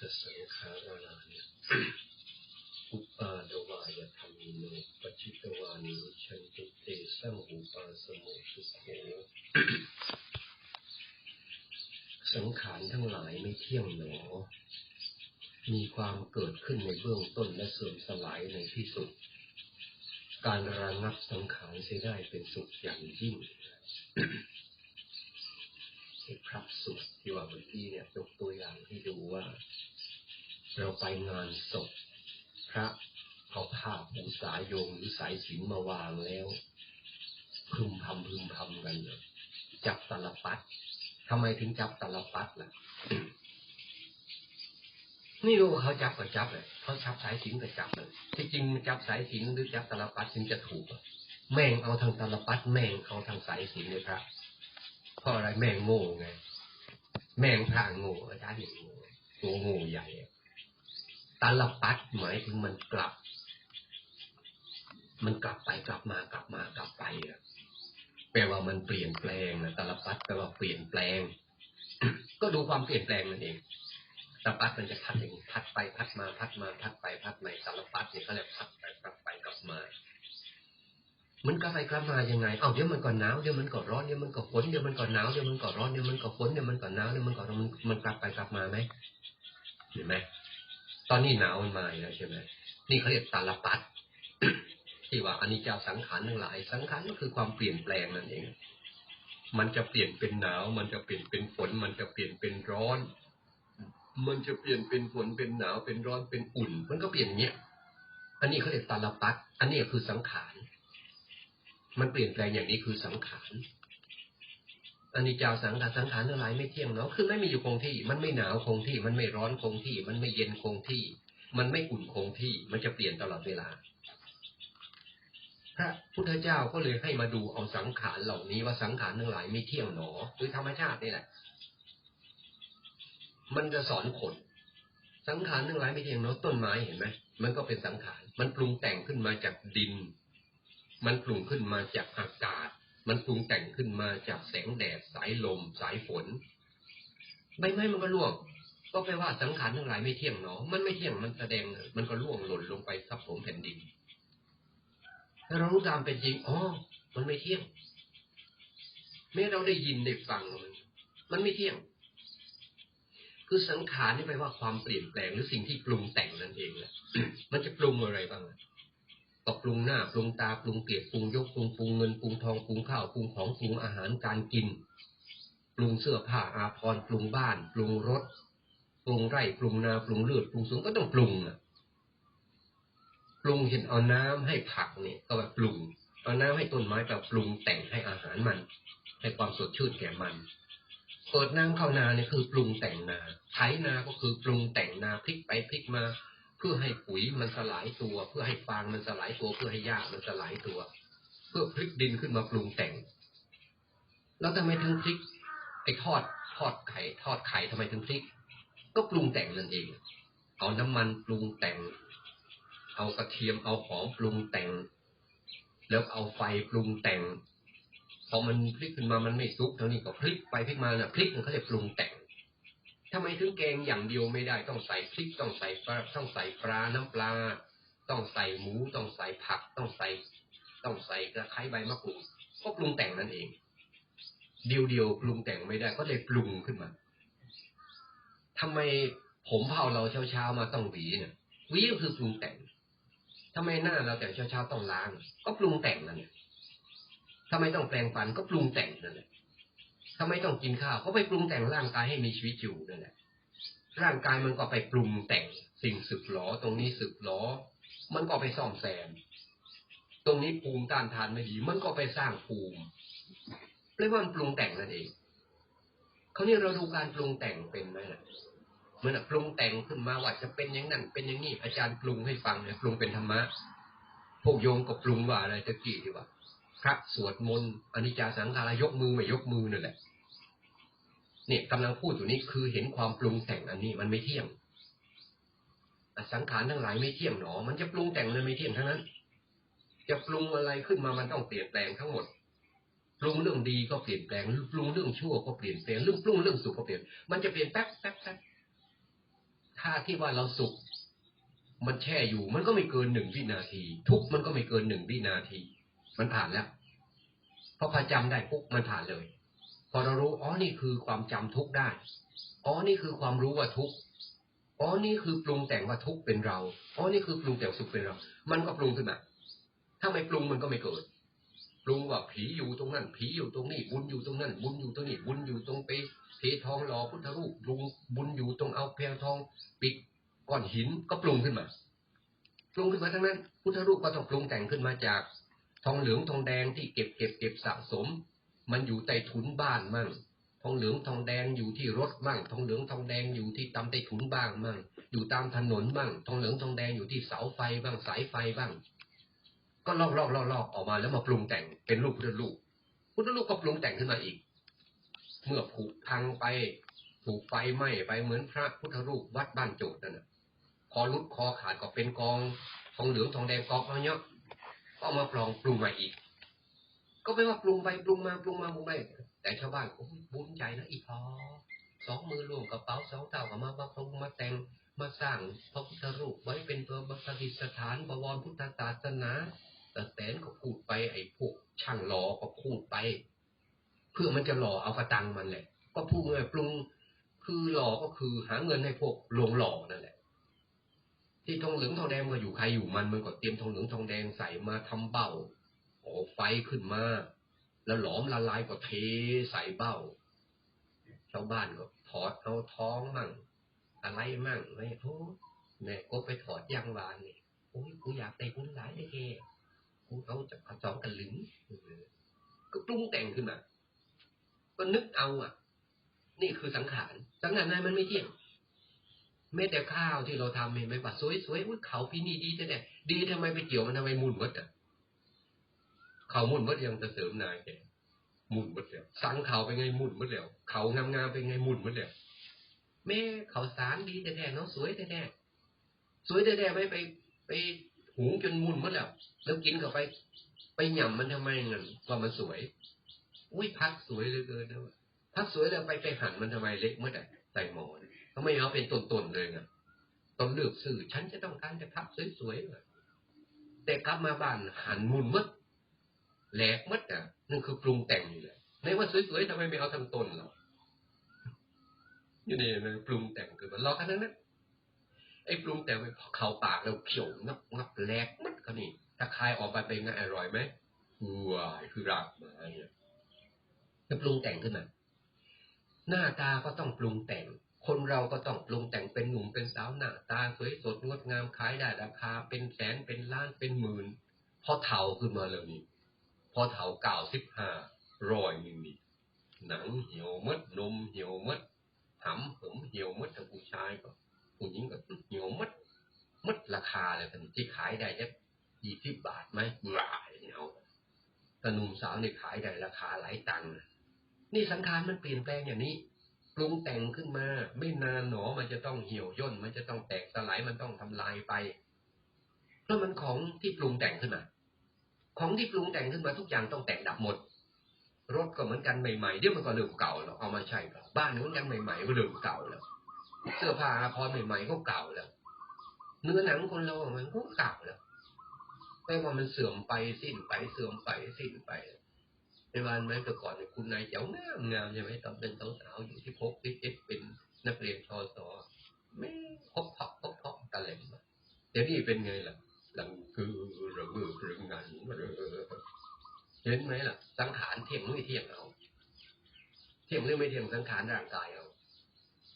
ตสังขารานิอุปาดวายธรรมิโนปชิตวานิชันตุเตสังอุปาสโมสุโขสังขารทั้งหลายไม่เที่ยงหนอ มีความเกิดขึ้นในเบื้องต้นและเสื่อมสลายในที่สุด การระงับสังขารเสียได้เป็นสุขอย่างยิ่ง พระสุขที่ว่าเมื่อกี้เนี่ยยกตัวอย่างให้ดูว่า เราไปงานศพพระเอาภาพบูสายโยงหรือสายสินมาวางแล้วพึมพำพึมพำกันเลยจับตลปัดทำไมถึงจับตลปัดล่ะนี่รู้ว่าเขาจับก็จับเลยเขาจับสายสินก็จับเลยที่จริงจับสายสินหรือจับตลปัดถึงจะถูกแม่งเอาทางตลปัดแม่งเอาทางสายสินเลยครับ เพราะอะไรแม่งโง่ไง แม่งพระโง่อาจารย์อย่งโง่ตัวโง่ใหญ่ตาลปัดหมายถึงมันกลับ มันกลับไปกลับมากลับมากลับไปอะแปลว่ามันเปลี่ยนแปลงนะตาลปัดแปลว่าเปลี่ยนแปลง ก็ดูความเปลี่ยนแปลงนั่นเองตาลปัดมันจะพัดอย่างพัดไปพัดมาพัดมาพัดไปพัดมาตาลปัดเนี่ยเขาเรียกพัดไปกลับไปกลับมา มันกลับไปกลับมายังไง เอาเดี๋ยวมันก็หนาว เดี๋ยวมันก็ร้อน เดี๋ยวมันก็ฝน เดี๋ยวมันก็หนาว เดี๋ยวมันก็ร้อน เดี๋ยวมันก็ฝน เดี๋ยวมันก็หนาว เดี๋ยวมันก็มันมันกลับไปกลับมาไหมเห็นไหม ตอนนี้หนาวมันมาแล้วใช่ไหม นี่เขาเรียกตาลปัดที่ว่าอนิจจสังขารทั้งหลาย สังขารก็คือความเปลี่ยนแปลงนั่นเอง มันจะเปลี่ยนเป็นหนาว มันจะเปลี่ยนเป็นฝน มันจะเปลี่ยนเป็นร้อน มันจะเปลี่ยนเป็นฝน เป็นหนาว เป็นร้อน เป็นอุ่น มันก็เปลี่ยนอย่างเงี้ย อันนี้เขาเรียกตาลปัดอันนี้คือสังขาร มันเปลี่ยนแปลงอย่างนี้คือสังขารอันนี้เจ้าสังขารสังขารทั้งหลายไม่เที่ยงเนาะคือไม่มีอยู่คงที่ มันไม่หนาวคงที่ มันไม่ร้อนคงที่ มันไม่เย็นคงที่ มันไม่อุ่นคงที่ มันจะเปลี่ยนตลอดเวลา พระพุทธเจ้าก็เลยให้มาดูเอาสังขารเหล่านี้ว่าสังขารทั้งหลายไม่เที่ยงหนอคือธรรมชาตินี่แหละ มันจะสอนคนสังขารทั้งหลายไม่เที่ยงเนาะต้นไม้เห็นไหมมันก็เป็นสังขาร มันปรุงแต่งขึ้นมาจากดิน มันปรุงขึ้นมาจากอากาศ มันปรุงแต่งขึ้นมาจากแสงแดด สายลม สายฝน ใบไม้มันก็ร่วง ก็แปลว่าสังขารทั้งหลายไม่เที่ยงเนาะ มันไม่เที่ยง มันแสดง มันก็ร่วงหล่นลงไปทับผมแผ่นดิน ถ้าเรารู้ตามเป็นจริง อ๋อ มันไม่เที่ยง แม้เราได้ยินได้ฟังมันมันไม่เที่ยง คือสังขารนี่แปลว่าความเปลี่ยนแปลงหรือสิ่งที่ปรุงแต่งนั่นเองแหละมันจะปรุงอะไรบ้าง ก็ปรุงหน้าปรุงตาปรุงเกลียดปรุงยกปรุงปรุงเงินปรุงทองปรุงข้าวปรุงของปรุงอาหารการกิน ปรุงเสื้อผ้าอาภรณ์ปรุงบ้าน ปรุงรถ ปรุงไร่ปรุงนาปรุงเลือดปรุงสูงก็ต้องปรุงอะปรุงเห็นเอาน้ำให้ผักเนี่ยก็แบบปรุงเอาน้ำให้ต้นไม้แบบปรุงแต่งให้อาหารมัน ให้ความสดชื่นแก่มันเปิดน้ำเข้านาเนี่ยคือปรุงแต่งนาไถนาก็คือปรุงแต่งนาพลิกไปพลิกมา เพื่อให้ปุ๋ยมันสลายตัว เพื่อให้ฟางมันสลายตัว เพื่อให้หญ้ามันสลายตัว เพื่อพลิกดินขึ้นมาปรุงแต่ง แล้วทำไมถึงพลิกไอ้ทอดทอดไข่ทอดไข่ทำไมถึงพลิก ก็ปรุงแต่งนั่นเอง เอาน้ำมันปรุงแต่ง เอากระเทียมเอาหอมปรุงแต่ง แล้วเอาไฟปรุงแต่งพอมันพลิกขึ้นมามันไม่ซุกเท่านี้ก็พลิกไปพลิกมาเนี่ยพลิกมันเขาจะปรุงแต่ง ทำไมถึงแกงอย่างเดียวไม่ได้ต้องใส่พริกต้องใส่ปลาต้องใส่ปลาน้ำปลา ต้องใส่หมูต้องใส่ผัก ต้องใส่ ต้องใส่กระไคร้ใบมะกรูดก็ปรุงแต่งนั่นเอง เดียวเดียวปรุงแต่งไม่ได้ก็เลยปรุงขึ้นมาทำไมผมเผาเราเช้าเช้ามาต้องหวีเนี่ยหวีก็คือปรุงแต่งทำไมหน้าเราแต่เช้าเช้าต้องล้าง ก็ปรุงแต่งนั่นแหละทำไมต้องแปรงฟันก็ปรุงแต่งนั่นแหละ ทำไมต้องกินข้าวก็ไปปรุงแต่งร่างกายให้มีชีวิตอยู่นั่นแหละร่างกายมันก็ไปปรุงแต่งสิ่งสึกหลอตรงนี้สึกหลอมันก็ไปซ่อมแซม ตรงนี้ภูมิต้านทานไม่ดี มันก็ไปสร้างภูมิเรียกว่ามันปรุงแต่งนั่นเองเขาเนี่ยเราดูการปรุงแต่งเป็นไหมล่ะเมื่อปรุงแต่งขึ้นมาว่าจะเป็นอย่างนั้นเป็นอย่างนี้อาจารย์ปรุงให้ฟังเนี่ยปรุงเป็นธรรมะพวกโยมก็ปรุงว่าอะไรตะกี้ดีว่า พระสวดมนต์อนิจจสังขารยกมือไม่ยกมือนั่นแหละ เนี่ยกำลังพูดอยู่นี้คือเห็นความปรุงแต่งอันนี้มันไม่เที่ยงสังขารทั้งหลายไม่เที่ยงหนอ มันจะปรุงแต่งมันไม่เที่ยงทั้งนั้น จะปรุงอะไรขึ้นมามันต้องเปลี่ยนแปลงทั้งหมด ปรุงเรื่องดีก็เปลี่ยนแปลง ปรุงเรื่องชั่วก็เปลี่ยนแปลง เรื่องปรุงเรื่องสุขก็เปลี่ยน มันจะเปลี่ยนแป๊บแป๊บแป๊บถ้าที่ว่าเราสุข มันแช่อยู่ มันก็ไม่เกินหนึ่งวินาที ทุกมันก็ไม่เกินหนึ่งวินาที มันผ่านแล้วพอพอจำได้ปุ๊บมันผ่านเลย พอเรารู้อ๋อนี่คือความจำทุกได้อ๋อนี่คือความรู้ว่าทุกอ๋อนี่คือปรุงแต่งว่าทุกเป็นเราอ๋อนี่คือปรุงแต่งสุขเป็นเรา มันก็ปรุงขึ้นมาถ้าไม่ปรุงมันก็ไม่เกิดปรุงว่าผีอยู่ตรงนั้น ผีอยู่ตรงนี้ บุญอยู่ตรงนั้น บุญอยู่ตรงนี้ บุญอยู่ตรงไปเททองหล่อพุทธรูปปรุงบุญอยู่ตรงเอาแพรทอง ปิดก้อนหินก็ปรุงขึ้นมาปรุงขึ้นมาทั้งนั้น พุทธรูปก็ต้องปรุงแต่งขึ้นมาจาก ทองเหลืองทองแดงที่เก็บเก็บเก็บสะสม มันอยู่ใต้ถุนบ้านมั่ง ทองเหลืองทองแดงอยู่ที่รถมั่ง ทองเหลืองทองแดงอยู่ที่ตำใต้ถุนบ้างมั่ง อยู่ตามถนนบ้าง ทองเหลืองทองแดงอยู่ที่เสาไฟบ้างสายไฟบ้าง ก็ลอกลอกลอกลอกออกมาแล้วมาปรุงแต่งเป็นรูปพุทธรูปพุทธรูปก็ปรุงแต่งขึ้นมาอีก เมื่อผุพังไปถูกไฟไหม้ไปเหมือนพระพุทธรูปวัดบ้านโจทย์นั่นน่ะคอรุดคอขาดก็เป็นกองทองเหลืองทองแดงกองเอาเนี้ย ก็เอามาปลองปรุงมาอีก ก็ไม่ว่าปรุงไปปรุงมาปรุงมาปรุงไปแต่ชาวบ้านโอ้ยบุญใจนะอีพอสองมือรวมกระเป๋าสองเต่าก็มามาปรุงมาแต่งมาสร้างพระพุทธรูปไว้เป็นตัวประดิษฐานบวรพุทธศาสนาแต่แสนก็พูดไปไอ้พวกช่างหล่อก็พูดไป เพื่อมันจะหล่อเอากระตังมันแหละ ก็พูดไงปรุงคือหล่อก็คือหาเงินให้พวกโรงหล่อนั่นแหละ ที่ทองเหลืองทองแดงมาอยู่ใครอยู่มันมันก็เตรียมทองเหลืองทองแดงใส่มาทำเบ้าโอ้ไฟขึ้นมา แล้วหลอมละลายก็เทใส่เบ้าชาวบ้านก็ถอดเอาท้องมั่ง อะไรมั่งไอ้โอ้แม่ก็ไปถอดยางวานนี่โอ้ยกูอยากได้บุญหลายได้แกกูเอาจากกระสองกันหลึงเออก็ปรุงแต่งขึ้นมา ก็นึกเอาอะ นี่คือสังขาร สังขารนั้นมันไม่เที่ยง แม้แต่ข้าวที่เราทำเห็นไหมป่ะสวยๆอุ้ยเขาพี่นี่ดีแต่เนี่ยดีทำไมไปเกี่ยวมันทำไมมุนมดอะเขามุนมดยังจะเสริมนายแกมุนมดแล้วสังเขาไปไงมุนมดแล้วเขางามๆไปไงมุนมดแล้วแม่เขาสารดีแต่แท้ๆเนาะสวยแต่แท้ๆสวยแต่แท้ๆไปไปไปหุงจนมุนมดแล้วแล้วกินเข้าไปไปหย่ำมันทำไมเงินว่ามันสวย อุ้ยพักสวยเหลือเกินนะพักสวยแล้วไปไปหั่นมันทำไมเล็กเมื่อไหร่ใส่หมอน ทำไม่เอาเป็นตนๆเลยไงตอนเลือกสื่อฉันจะต้องการจะพับสวยๆแต่กลับมาบ้านหันมุนมดแหลกมดอะนั่นคือปรุงแต่งอยู่เลยในว่าสวยๆทำไมไม่เอาทั้งต้นหรอนี่นี่นะปรุงแต่งคือมันรอแค่นั้นนะไอ้ปรุงแต่งไปเข้าปากแล้วเขียวงับงับแหลกมดก็นี่ถ้าคายออกไปเป็นไงอร่อยไหมว้ายคือรากมาเนี่ยจะปรุงแต่งขึ้นมาหน้าตาก็ต้องปรุงแต่ง คนเราก็ต้องปรุงแต่งเป็นหนุ่มเป็นสาวหน้าตาสวยสดงดงามขายได้ราคา เป็นแสนเป็นล้านเป็นหมื่นพอเถาขึ้นมาแล้วนี่พอเถาเก่าสิบห้าร้อยนึงนี่หนังเหี่ยวมดนมเหี่ยวมดหำเหิมเหี่ยวมดทั้งผู้ชายก็ผู้หญิงก็เหี่ยวมดมดราคาเลยกันที่ขายได้แค่ยี่สิบบาทไหมหลายเนี่ยเอาแต่หนุ่มสาวเนี่ยขายได้ราคาหลายตังค์นี่สังขารมันเปลี่ยนแปลงอย่างนี้ รุงแต่งขึ้นมา ไม่นานหนอมันจะต้องเหี่ยวย่น มันจะต้องแตกสลายมันต้องทำลายไปเพราะมันของที่ปรุงแต่งขึ้นมาของที่ปรุงแต่งขึ้นมาทุกอย่างต้องแตกดับหมด รถก็เหมือนกันใหม่ๆเดี๋ยวมันก็เริ่มเก่าแล้วเอามาใช้บ้านเหมือนกันใหม่ๆก็เริ่มเก่าแล้ว เสื้อผ้าอาภรณ์ใหม่ๆก็เก่าแล้วเนื้อหนังคนเรามันก็เก่าแล้วไม่ว่ามันเสื่อมไปสิ้นไปเสื่อมไปสิ้นไป ในวันไหมแต่ก่อนคุณนายเจ้างามงามใช่ไหมตอนเป็นสาวๆอยู่ที่พกที่เจ็ดเป็นนักเรียนชอสอไม่พกผักพกพกตะเล็มอะเดี๋ยวนี้เป็นไงล่ะหลังคือระเบิดเรื่องงานเห็นไหมล่ะ สังขารเที่ยงไม่เที่ยงเอาเที่ยงหรือไม่เที่ยงสังขารร่างกายเอา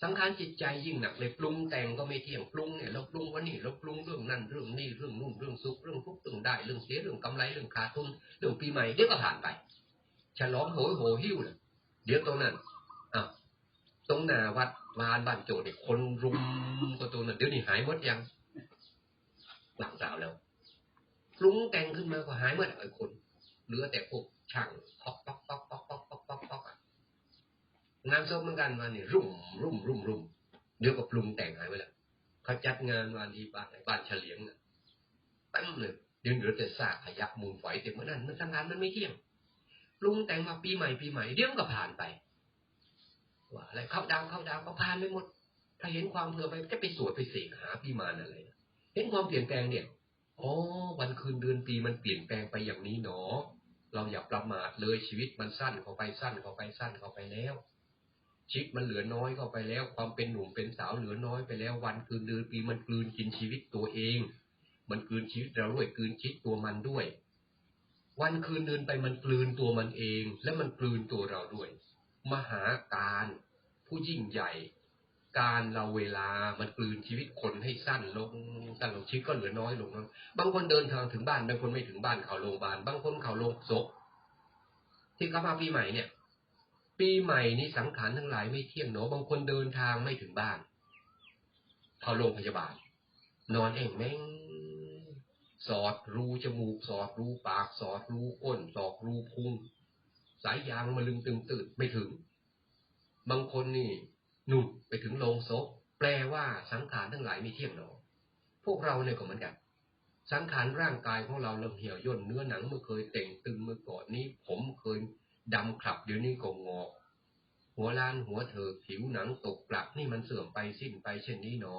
สังขารจิตใจยิ่งหนักเลยปรุงแต่งก็ไม่เที่ยงปรุงเนี่ยเราปรุงวันนี้เราปรุงเรื่องนั่นเรื่องนี้เรื่องนู่นเรื่องสุขเรื่องทุกข์เรื่องได้เรื่องเสียเรื่องกำไรเรื่องขาดทุนเรื่องปีใหม่เดี๋ยวก็ผ่านไป ฉลองโหยโหหิ้วเลยเดี๋ยวตรงนั้นอะตรงหน้าวัดวานบ้านโจดเนี่ยคนรุมก็ตรงนั้นเดี๋ยวนี้หายหมดยังหลังสาวแล้วปรุงแต่งขึ้นมาก็หายหมดไอ้คนเหลือแต่พวกช่างป๊อกป๊อกป๊อกป๊อกป๊อกป๊อกป๊อกป๊อกงานศพเหมือนกันวันนี้รุ่มรุ่มรุ่มรุ่มเดี๋ยวก็ปรุงแต่งหายไปแล้วเขาจัดงานวันที่บ้านบ้านเฉลียงน่ะเต็มเลยเดี๋ยวเหลือแต่ซากขยะมูลฝอยเต็มเมื่อนั้นมันทำงานมันไม่เที่ยง ปรุงแต่งมาปีใหม่ปีใหม่เดี๋ยวก็ผ่านไปว่าอะไรเข้าดาวเข้าดาวก็ผ่านไปหมด ถ้าเห็นความเผื่อไปจะไปสวดไปเสกหาพิมานอะไรเห็นความเปลี่ยนแปลงเนี่ยอ๋อวันคืนเดือนปีมันเปลี่ยนแปลงไปอย่างนี้หนอ เราอย่าประมาทเลยชีวิตมันสั้นเข้าไปสั้นเข้าไปสั้นเข้าไปแล้วชีวิตมันเหลือน้อยเข้าไปแล้ว ความเป็นหนุ่มเป็นสาวเหลือน้อยไปแล้ว วันคืนเดือนปีมันกลืนกินชีวิตตัวเอง มันกลืนชีวิตเราด้วยกลืนชีวิตตัวมันด้วย วันคืนเดินไปมันกลืนตัวมันเอง และมันกลืนตัวเราด้วย มหาการ ผู้ยิ่งใหญ่ การเราเวลามันกลืนชีวิตคนให้สั้นลงสั้นลงชีวิตก็เหลือน้อยลง บางคนเดินทางถึงบ้านบางคนไม่ถึงบ้านเขาโรงพยาบาลบางคนเขาโรงศพที่เขามาปีใหม่เนี่ย ปีใหม่นี้สังขารทั้งหลายไม่เที่ยงเนาะบางคนเดินทางไม่ถึงบ้านเขาโรงพยาบาล นอนเองแม่ง สอดรูจมูก สอดรูปาก สอดรูก้น สอดรูพุงสายยางมาลึงตึงตื่นไม่ถึง บางคนนี่หนุนไปถึงโรงศพแปลว่าสังขารทั้งหลายไม่เที่ยงหนอพวกเราเนี่ยก็เหมือนกันสังขารร่างกายของเราเริ่มเหี่ยวย่นเนื้อหนังเมื่อเคยเต่งตึงเมื่อก่อนนี้ ผมเคยดำขลับเดี๋ยวนี้ก็งอกหัวล้านหัวเถิกผิวหนังตกกลักนี่มันเสื่อมไปสิ้นไปเช่นนี้หนอ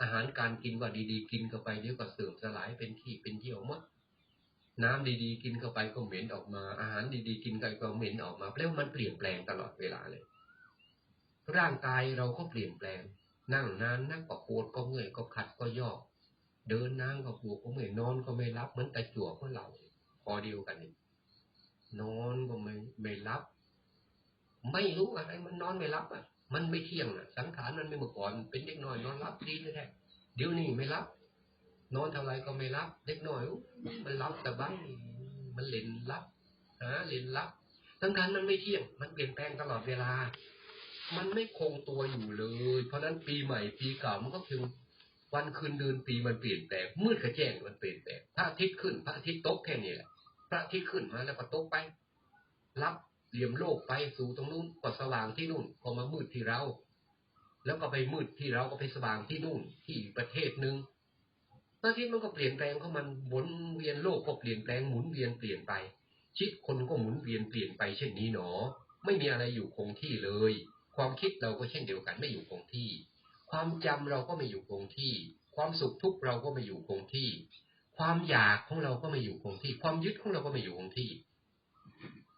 อาหารการกินว่าดีๆ กินเข้าไปเดี๋ยวก็เสื่อมสลายเป็นขี้เป็นเยี่ยวมด น้ำดีๆ กินเข้าไปก็เหม็นออกมา อาหารดีๆ กินไปก็เหม็นออกมาแล้วมันเปลี่ยนแปลงตลอดเวลาเลย ร่างกายเราก็เปลี่ยนแปลง นั่งนานนั่งก็ปวดก็เมื่อยก็ขัดก็ยอกเดินนั่งก็ปวดก็เมื่อยนอนก็ไม่รับเหมือนตะจั่วของเราพอเดียวกันนี่นอนก็ไม่ไม่รับ ไม่รู้อะไรมันนอนไม่รับอะ มันไม่เที่ยงอะ สังขารมันไม่เมื่อก่อน เป็นเด็กน้อยนอนรับดีเลยแท้เดี๋ยวนี้ไม่รับ นอนเท่าไรก็ไม่รับ เด็กน้อยมันรับแต่บ้านมันเล่นรับหาเล่นรับสังขารมันไม่เที่ยง มันเปลี่ยนแปลงตลอดเวลา มันไม่คงตัวอยู่เลย เพราะนั้นปีใหม่ปีเก่ามันก็คือวันคืนเดือนปีมันเปลี่ยนแปลงมืดกับแจ้งมันเปลี่ยนแปลงพระอาทิตย์ขึ้น พระอาทิตย์ตกแค่นี้แหละพระอาทิตย์ขึ้นมาแล้วก็ตกไป รับ เหลี่ยมโลกไปสู่ตรงนู้นก็สว่างที่นู่นก็มามืดที่เรา แล้วก็ไปมืดที่เราก็ไปสว่างที่นู่นที่ประเทศหนึ่งพระอาทิตย์มันก็เปลี่ยนแปลงของมันหมุนเวียนโลกก็เปลี่ยนแปลงหมุนเวียนเปลี่ยนไปชีวิตคนก็หมุนเวียนเปลี่ยนไปเช่นนี้หนอ ไม่มีอะไรอยู่คงที่เลย ความคิดเราก็เช่นเดียวกันไม่อยู่คงที่ ความจำเราก็ไม่อยู่คงที่ ความสุขทุกข์เราก็ไม่อยู่คงที่ ความอยากของเราก็ไม่อยู่คงที่ ความยึดของเราก็ไม่อยู่คงที่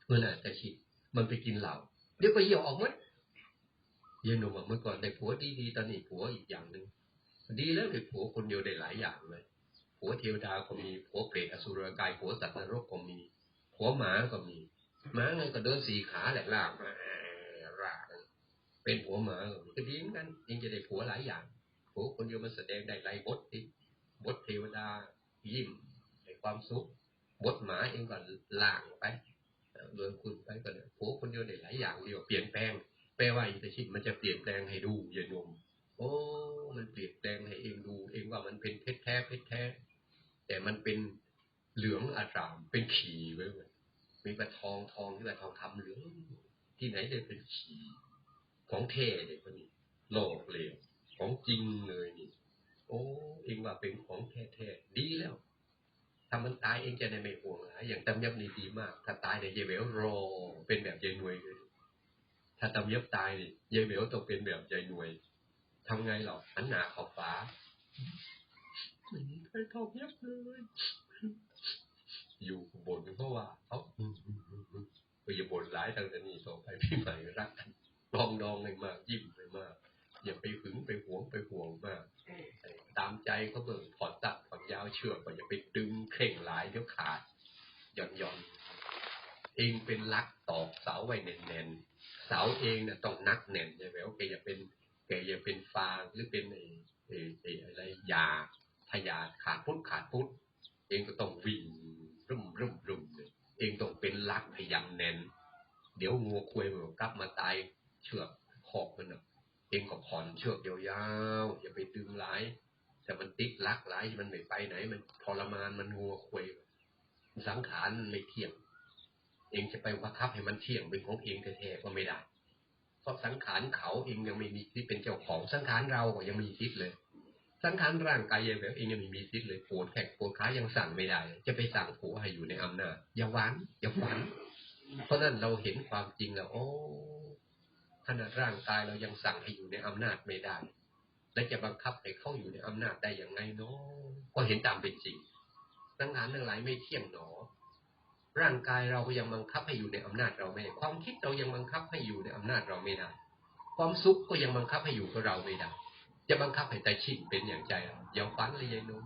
เมื่อไหร่แต่ชิด มันไปกินเหล้าเดี๋ยวก็เหี่ยวออกหมดเยนหนุ่มอะเมื่อก่อนได้ผัวดีๆตอนนี้ผัวอีกอย่างหนึ่งดีแล้วได้ผัวคนเดียวได้หลายอย่างเลยผัวเทวดาก็มีผัวเปรตอสุรกายผัวสัตว์นรกก็มีผัวหมาก็มีหมาไงก็เดินสี่ขาแหลกล่าร่างเป็นผัวหมาก็ดีเหมือนกันยังจะได้ผัวหลายอย่างผัวคนเดียวมันแสดงได้หลายบทสิบทเทวดายิ้มให้ความสุขบทหมาเองก็ล่างไป โดยคุณไปก็เนี่ยผัวคนเดียวได้หลายอย่างเดียวเปลี่ยนแปลง แปลว่าอิทธิชิตมันจะเปลี่ยนแปลงให้ดูอย่าโยมโอ้มันเปลี่ยนแปลงให้เองดู เองว่ามันเป็นเพชรแท้เพชรแท้ แต่มันเป็นเหลืองอารามเป็นขีไว้เลยมีปลาทองทองที่ปลาทองคำเหลืองที่ไหนได้เป็นขีของแท้เด็กคนนี้โลอกเลวของจริงเลยนี่ โอ้เองว่าเป็นของแท้แท้ดีแล้ว ถ้ามันตายเองจะได้ไม่ห่วงหลายอย่างตำยับนี่ดีมาก ถ้าตายเนี่ยยายเบลรอเป็นแบบยายหน่วยเลยถ้าตำยับตายนี่ยายเบลต้องเป็นแบบยายหน่วยทำไงหรอหันหน้าขอบฟ้าไม่มีใครทำยับเลยอยู่บนเพราะว่าเขาไปอย่าบ่นร้ายทางแต่นี้ต่อไปพี่ใหม่รักกันลองดองเลยมากยิ้มเลยมาก อย่าไปหึงไปหวงไปห่วงมาก ตามใจเขาเบิ่งถอดตัดถอด ยาวเชือกก็อย่าไปดึงเข่งหลายเดี๋ยวขาดหย่อนหย่อนเองเป็นลักตอกเสาไว้แน่นๆเสาเองเนี่ยต้องนักแน่นใช่ไหมว่าแกอย่าเป็นแกอย่าเป็นฟางหรือเป็นไอ้ไอ้ไออะไรยาทยาขาดพุทธขาดพุทธเองก็ต้องวิ่งรุ่มรุ่มรุ่มเลยเองต้องเป็นลักพยายามแน่น เดี๋ยวงัวควยมันกลับมาตายเชือกขอบมันน่ะเองก็ผ่อนเชือกยาวๆอย่าไปดึงหลาย แต่มันติดลักหลายมันไม่ไปไหน มันทรมานมันงัวควยสังขารมันไม่เที่ยง เองจะไปบังคับให้มันเที่ยงเป็นของเองแท้ๆก็ไม่ได้ เพราะสังขารเขาเองยังไม่มีที่เป็นเจ้าของสังขารเราก็ยังมีทิศเลย สังขารร่างกายยังแบบเองยังไม่มีทิศเลยปวดแขกปวดขายังสั่งไม่ได้ จะไปสั่งผัวให้อยู่ในอำนาจอย่าหวานอย่าฝัน เพราะนั้นเราเห็นความจริงแล้วโอ้ขนาดร่างกายเรายังสั่งให้อยู่ในอำนาจไม่ได้ และจะบังคับให้เขาอยู่ในอำนาจได้อย่างไงเนาะก็เห็นตามเป็นจริงสังขารทั้งหลายไม่เที่ยงหนอ ร่างกายเราก็ยังบังคับให้อยู่ในอำนาจเราไม่ได้ความคิดเรายังบังคับให้อยู่ในอำนาจเราไม่ได้ความสุขก็ยังบังคับให้อยู่กับเราไม่ได้จะบังคับให้แต่ชิดเป็นอย่างใจเราอย่าฝันเลยยายนุ่ม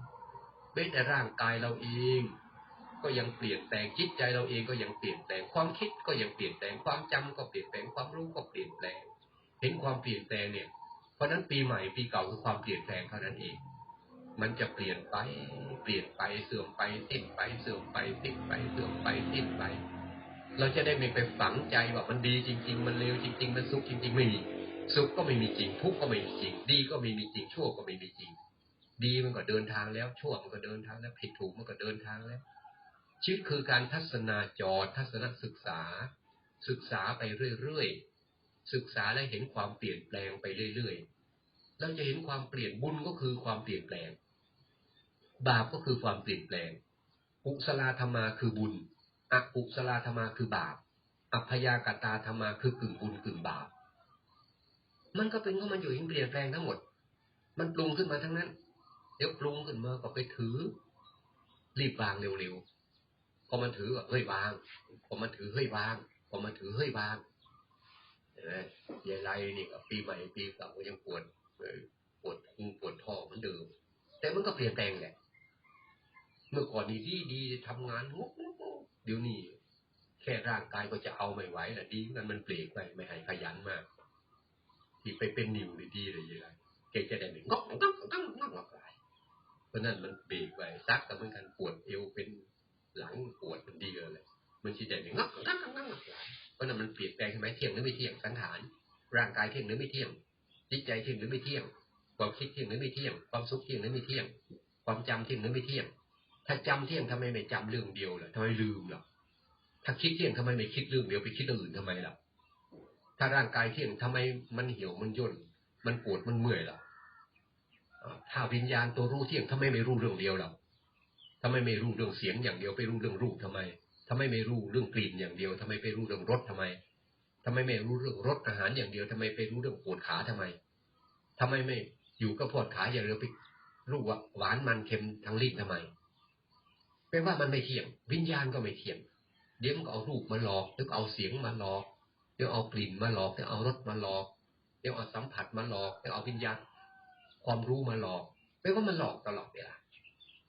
เว้แต่ร่างกายเราเอง ก็ยังเปลี่ยนแปลงจิตใจเราเองก็ยังเปลี่ยนแปลงความคิดก็ยังเปลี่ยนแปลงความจำก็เปลี่ยนแปลงความรู้ก็เปลี่ยนแปลง เห็นความเปลี่ยนแปลงเนี่ย เพราะนั้นปีใหม่ปีเก่าคือความเปลี่ยนแปลงเท่านั้นเอง มันจะเปลี่ยนไปเปลี่ยนไปเสื่อมไปสิ้นไปเสื่อมไปสิ้นไปเสื่อมไปสิ้นไป เราจะได้ไม่ไปฝังใจว่ามันดีจริง ๆ มันเลวจริง ๆ มันสุขจริง ๆ ไม่มีสุขก็ไม่มีจริง ทุกข์ก็ไม่มีจริง ดีก็ไม่มีจริงชั่วก็ไม่มีจริง ดีมันก็เดินทางแล้วชั่วมันก็เดินทางแล้วผิดถูกมันก็เดินทางแล้วชีวิตคือการทัศนาจรทัศนศึกษา ศึกษาไปเรื่อยๆ ศึกษาและเห็นความเปลี่ยนแปลงไปเรื่อยๆ เราจะเห็นความเปลี่ยนบุญก็คือความเปลี่ยนแปลง บาปก็คือความเปลี่ยนแปลงกุศลาธรรมาคือบุญอกุศลาธรรมาคือบาป อัพยากตาธรรมาคือกึ่งบุญกึ่งบาป มันก็เป็นของมันอยู่อย่างเปลี่ยนแปลงทั้งหมด มันปรุงขึ้นมาทั้งนั้น เดี๋ยวปรุงขึ้นมาก็ไปถือ รีบวางเร็วๆ พอมันถือเฮ้ยวาง พอมันถือเฮ้ยวาง พอมันถือเฮ้ยวาง นไหมยายไรนี่ก็ปีใหม่ปีเก่าก็ยังปวดปวดพุงปวดท้องเหมือนเดิมแต่มันก็เปลี่ยนแปลงแหละเมื่อก่อนนี่ดีดีทำงานงกงกเดี๋ยวนี้แค่ร่างกายก็จะเอาไม่ไหวแหละดีเหมือนกันมันเปลี่ยนไปไม่ให้ขยันมาก ที่ไปเป็นนิวนี่ดีเลยยายไรแกจะได้ไม่งกงกงกงกงกอะไรเพราะนั้นมันเบรกไว้ซักก็เหมือนกันปวดเอวเป็นหลังปวดมันดีเลย มันชี้ได้ไม่งกงกงกงกเพราะนั้นมันเปลี่ยนแปลงใช่ไหมเที่ยงหรือไม่เที่ยงสังขารร่างกายเที่ยงหรือไม่เที่ยงจิตใจเที่ยงหรือไม่เที่ยง ความคิดเที่ยงหรือไม่เที่ยง ความสุขเที่ยงหรือไม่เที่ยง ความจำเที่ยงหรือไม่เที่ยง ถ้าจำเที่ยงทำไมไม่จำเรื่องเดียวล่ะทำไมลืมล่ะถ้าคิดเที่ยงทำไมไม่คิดเรื่องเดียวไปคิดเรื่องอื่นทำไมล่ะถ้าร่างกายเที่ยงทำไมมันเหี่ยวมันย่นมันปวดมันเมื่อยล่ะถ้าวิญญาณตัวรู้เที่ยงทำไมไม่รู้เรื่องเดียวล่ะทำไมไม่รู้เรื่องเสียงอย่างเดียวไปรู้เรื่องรูปทำไม ทำไมไม่รู้เรื่องกลิ่นอย่างเดียวทำไมไปรู้เรื่องรสทำไมทำไมไม่รู้เรื่องรสอาหารอย่างเดียวทำไมไปรู้เรื่องปวดขาทำไมทำไมไม่อยู่กับปวดขาอย่างเดียวไปรู้ว่าหวานมันเค็มทั้งลิ้นทำไมแปลว่ามันไม่เที่ยง วิญญาณก็ไม่เที่ยง เดี๋ยวมันก็เอารูปมาหลอกเดี๋ยวเอาเสียงมาหลอกเดี๋ยวเอากลิ่นมาหลอกเดี๋ยวเอารสมาหลอก เดี๋ยวเอาสัมผัสมาหลอกเดี๋ยวเอาวิญญาณความรู้มาหลอกแปลว่ามันหลอกตลอดเวลา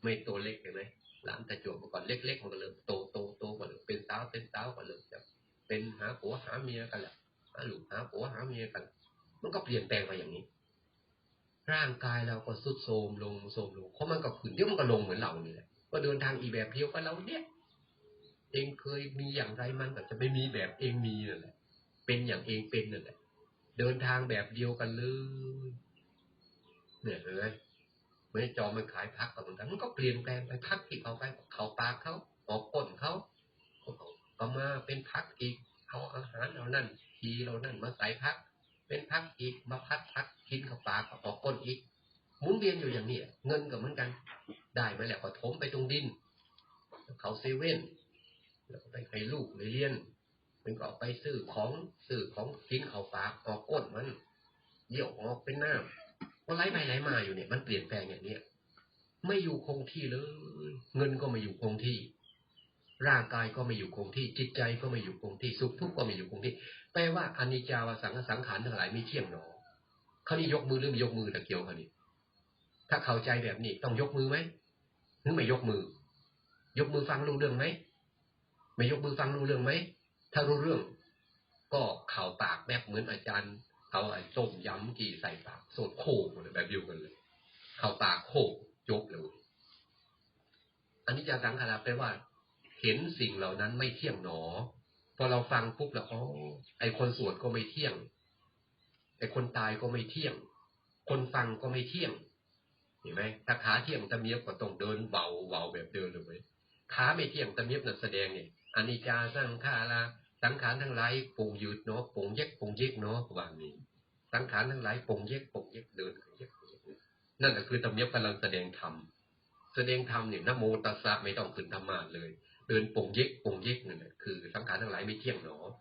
ไม่ตัวเล็กเห็นไหม หลานตะโจมเมื่อก่อนเล็กๆมันก็เริ่มโตโตโตก็เริ่มเป็นสาวเป็นสาวก็เริ่มจะเป็นหาผัวหาเมียกันแหละหาลูกหาผัวหาเมียกัน มันก็เปลี่ยนแปลงไปอย่างนี้ ร่างกายเราก็สุดโทมลงโทมลงเพราะมันก็ขึ้นเดี๋ยวมันก็ลงเหมือนเรานี่แหละก็เดินทางอีแบบเดียวกับเราเนี่ยเองเคยมีอย่างไรมันก็จะไม่มีแบบเองมีนั่นแหละ เป็นอย่างเองเป็นนั่นแหละ เดินทางแบบเดียวกันเลยเนี่ยเห็นไหม เหมื่อนจอมันขายพักกับมันมันก็เปลี่ยนแปลงไปพักที่เขาไปเขาปากเขาออกก้นเขาก็มาเป็นพักอีกเอาอาหารเรานั่นทีเรานั่นมาใส่พัก เป็นพักอีกมาพัดพักกินเข้าปากออกก้นอีกหมุนเวียนอยู่อย่างนี้เงินก็เหมือนกัน ได้มาแล้วก็ถมไปตรงดิน เขาเซเว่นแล้วไปให้ลูกไปเรียนมันก็ไปซื้อของซื้อของกินเขาปากออกก้นมันเยี่ยวออกเป็นน้ำ ก็ไหลไปไหลมาอยู่เนี่ย มันเปลี่ยนแปลงอย่างเนี้ยไม่อยู่คงที่เลย เงินก็ไม่อยู่คงที่ ร่างกายก็ไม่อยู่คงที่ จิตใจก็ไม่อยู่คงที่ สุขทุกข์ก็ไม่อยู่คงที่ แปลว่าอนิจจาวสังขสังขารทั้งหลายไม่เที่ยงหนอเขานี่ยกมือหรือไม่ยกมือตะเกียวเขานี่ถ้าเข้าใจแบบนี้ต้องยกมือไหมหรือไม่ยกมือ ยกมือฟังรู้เรื่องไหม ไม่ยกมือฟังรู้เรื่องไหม ถ้ารู้เรื่อง ก็เข่าปากแบบเหมือนอาจารย์ เอาไอ้ต้มยำกี่ใส่ปากสดโคกเลยแบบเดียวกันเลย เข่าปากโคกยกเลยอันนี้จะสังขารแปลว่า เห็นสิ่งเหล่านั้นไม่เที่ยงหนอ พอเราฟังปุ๊บแล้วอ๋อไอคนสวดก็ไม่เที่ยง ไอคนตายก็ไม่เที่ยง คนฟังก็ไม่เที่ยงเห็นไหมถ้าขาเที่ยงตะเมียบก็ต้องเดินเบาเบาแบบเดินเลยขาไม่เที่ยงตะเมียบนั่นแสดงเนี่ยอนิจจาสร้างขาลาสังขารทั้งหลายปรุงยืดเนาะปรุงเย็กปรุงเย็กเนาะวางนี้ สังขารทั้งหลายปงเยกปงเยกเดินเยกเยกนั่นแหละคือตะเมียบกำลังแสดงธรรมแสดงธรรมเนี่ยนโมตัสสะไม่ต้องขึ้นธรรมาเลย เดินปงเยกปงเยกนั่นแหละคือสังขารทั้งหลายไม่เที่ยงเนาะ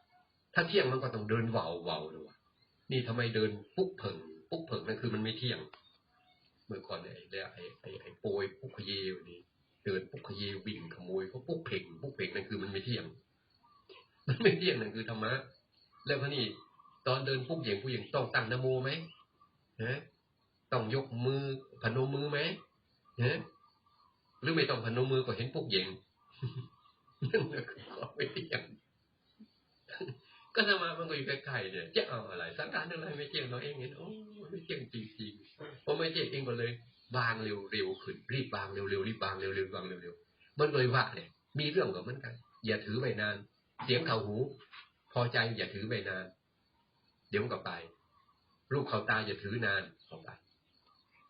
ถ้าเที่ยงมันก็ต้องเดินเบาเบาเลยวะนี่ทำไมเดินปุ๊กเผิงปุ๊กเผิงนั่นคือมันไม่เที่ยง เมื่อก่อนไอ้ไอ้ไอ้ไอ้โปยปุกขเยวนี่เดินปุกขเยวิ่งขโมยเขาปุ๊กเพ่งปุ๊กเพ่งนั่นคือมันไม่เที่ยง มันไม่เที่ยงนั่นคือธรรมะแล้วพอนี่ ตอนเดินปุกเหยงปุกเหยงต้องตั้งนโมไหมนะต้องยกมือพนมมือไหมนะหรือไม่ต้องพนมมือก็เห็นปุกเหยงนั่นแหละคือความไม่เที่ยงก็ธรรมะมันก็อยู่ใกล้ๆเนี่ยจะเอาอะไรสังขารอะไรไม่เที่ยงเราเองเห็นโอ้ไม่เที่ยงจริงๆพอไม่เที่ยงเองก็เลยวางเร็วๆขึ้นรีบวางเร็วๆรีบวางเร็วๆรีบางเร็วๆมันเลยว่าเนี่ยมีเรื่องกับมันกัน อย่าถือไปนาน เสียงเข่าหู พอใจอย่าถือไปนาน เดี๋ยวมันก็ไป ลูกเขาตาอย่าถือนานออกไป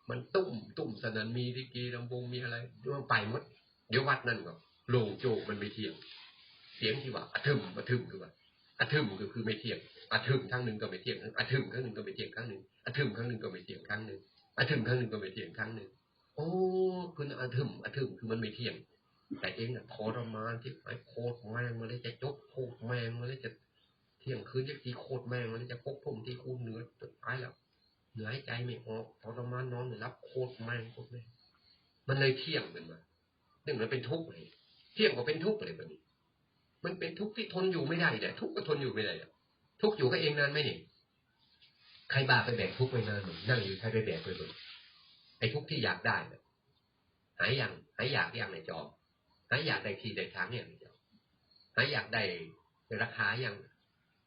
มันตุ้มตุ้มสนันมีทิกีลำวงมีอะไรเดี๋ยวมันไปหมด เดี๋ยววัดนั่นก็โล่งโจมันไม่เที่ยง เสียงที่ว่าอะทึมอะทึมคือว่าอะทึมก็คือไม่เที่ยงอะทึมครั้งหนึ่งก็ไม่เที่ยงอะทึมครั้งหนึ่งก็ไม่เที่ยงครั้งหนึ่งอะทึมครั้งหนึ่งก็ไม่เที่ยงครั้งหนึ่งอะทึมครั้งหนึ่งก็ไม่เที่ยงครั้งหนึ่งโอ้คุณอะทึมอะทึมคือมันไม่เที่ยง แต่เองน่ะทรมานที่ไอ้โคตรแมงมาเลยจะจบโคตรแมงมาเลยจะ เที่ยงคืนจะทีโคตรแม่งมาเลยจะพกพรมที่คูเนื้อสุดท้ายแล้วเหนื่อยใจไม่ออกทรมานนอนไม่รับโคตรแม่งโคตรแม่งมันเลยเที่ยงขึ้นมาเรื่องมันเป็นทุกข์เลยเที่ยงก็เป็นทุกข์เลยแบบนี้ มันเป็นทุกข์ที่ทนอยู่ไม่ได้แต่ทุกข์ก็ทนอยู่ไม่ได้ทุกข์อยู่ก็เองนานไหมนี่ใครบ้าไปแบกทุกข์ไปนานหนึ่งนั่งอยู่ใครไปแบกไปเลยไอ้ทุกข์ที่อยากได้น่ะหายอยังหายอยากยังในจอหายอยากได้ทีได้ทางเนี่ยในจอหายอยากได้ราคายัง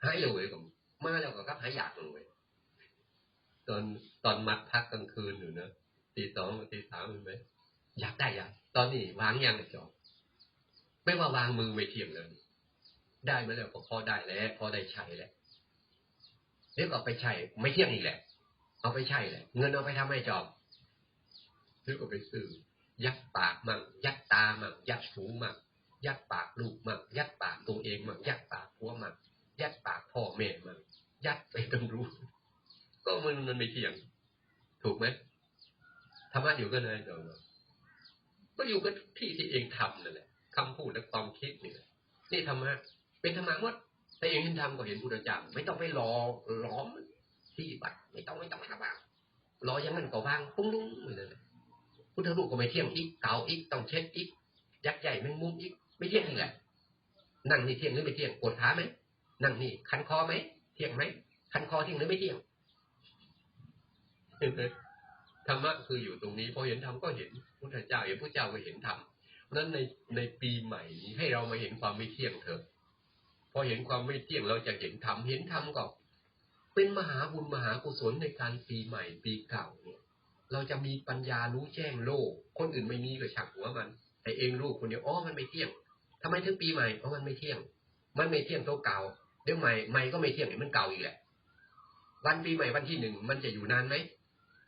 หายเลยก็มาแล้วก็ครับหายอยากเลยตอนตอนมัดพักกลางคืนอยู่เนอะตีสองตีสามเห็นไหมอยากได้อยังตอนนี้วางยังจอมไม่ว่าวางมือไม่เทียงเลย ได้มาแล้วก็พอได้แล้วพอได้ใช้แล้วเดี๋ยก็เอาไปใช้ไม่เที่ยงอีกแหละ เอาไปใช้แหละ เงินเอาไปทำให้จอบเดี๋ยวก็ไปซื้อยัดปากมั่งยัดตามั่งยัดหูมั่งยัดปากลูกมั่งยัดปากตัวเองมั่งยัดปากผัวมั่ง ยัดปากพ่อแม่มั่งยัดไปตำรู้ก็มันมันไม่เที่ยง ถูกไหมธรรมะอยู่ก็เลยจอบก็อยู่กับที่ที่เองทำนั่นแหละคำพูดและความคิดนี่นี่ธรรมะเป็นธรรมะหมดแต่เองเห็นธรรมก็เห็นพุทธเจ้าไม่ต้องไปรอล้อมที่บัตรไม่ต้องไม่ต้องทำอะรออย่างนั้นก็วางปุ้งลุ้งเลยพุทธรูปก็ไม่เที่ยงอีกเก่าอีกต้องเช็ดอีกยักษ์ใหญ่แมงมุมอีกไม่เที่ยงนี่แหละนั่งนี่เที่ยงหรือไม่เที่ยงปวดขาไหม นั่งนี่ คันคอไหมเที่ยงไหมคันคอเที่ยงหรือไม่เที่ยงธรรมะคืออยู่ตรงนี้พอเห็นธรรมก็เห็นพุทธเจ้าเห็นพระเจ้าก็เห็นธรรมนั้นในในปีใหม่นี้ให้เรามาเห็นความไม่เที่ยงเถอะพอเห็นความไม่เที่ยงเราจะเห็นธรรมเห็นธรรมก็เป็นมหาบุญมหากุศลในการปีใหม่ปีเก่าเนี่ย เราจะมีปัญญารู้แจ้งโลก คนอื่นไม่มีก็ฉักหัวมันแต่เองรู้คนเดียวอ๋อมันไม่เที่ยงทำไมถึงปีใหม่เพราะมันไม่เที่ยง มันไม่เที่ยงตัวเก่าเดี๋ยวใหม่ใหม่ก็ไม่เที่ยงมันเก่าอีกแหละ วันปีใหม่วันที่หนึ่งมันจะอยู่นานไหม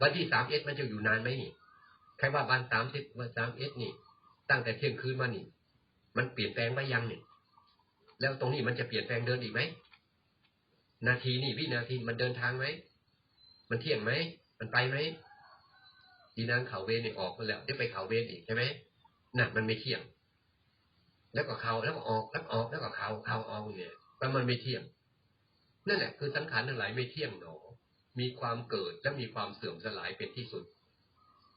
วันที่สามเอสมันจะอยู่นานไหมนี่ใครว่าวันสามสิบวันสามเอสนี่ ตั้งแต่เที่ยงคืนมานี่ มันเปลี่ยนแปลงไปยังนี่แล้วตรงนี้มันจะเปลี่ยนแปลงเดินอีกไหมนาทีนี่วินาทีมันเดินทางไหมมันเที่ยงไหมมันไปไหมดีนางเขาเวนนี่ออกมาแล้วได้ไปเขาเวนอีกใช่ไหมน่ะมันไม่เที่ยง แล้วก็เขาแล้วก็ออกแล้วออกแล้วก็เขาเขาออกเนี่ย แต่มันไม่เที่ยง นั่นแหละคือสังขารทั้งหลายไม่เที่ยงหนอ มีความเกิดและมีความเสื่อมสลายเป็นที่สุด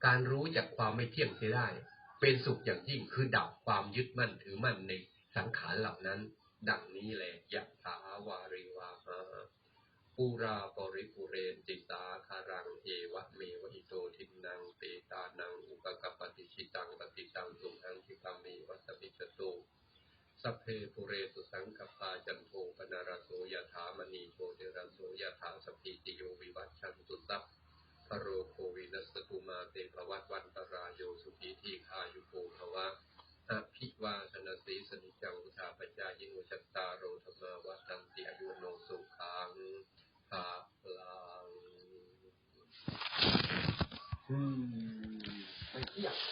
การรู้จากความไม่เที่ยงเสียได้ เป็นสุขอย่างยิ่งคือดับความยึดมั่นถือมั่นในสังขารเหล่านั้น ดังนี้แหละยะถาวาริวาหาปูราปริปุเรนติตาคารังเอวะเมวะอิโตทินังเตตานังอุปกปฏิชิตังปฏิตังสุขังคิปามีวัตปิจตุ สัพเพปุเรตุสังกปาจันโทปนารโสยถามณีโชเดรโสยถาสพิติโยวิวัชชันตุสัพพโรโควินัสตุมาเตภวัตวันตรายโยสุขีทีคายุโกภวะอภิวาทนาสีสนิจังอุทาปจายินุชัตตาโรธรรมาวัตันติอายุโนสุขังภาลังอืม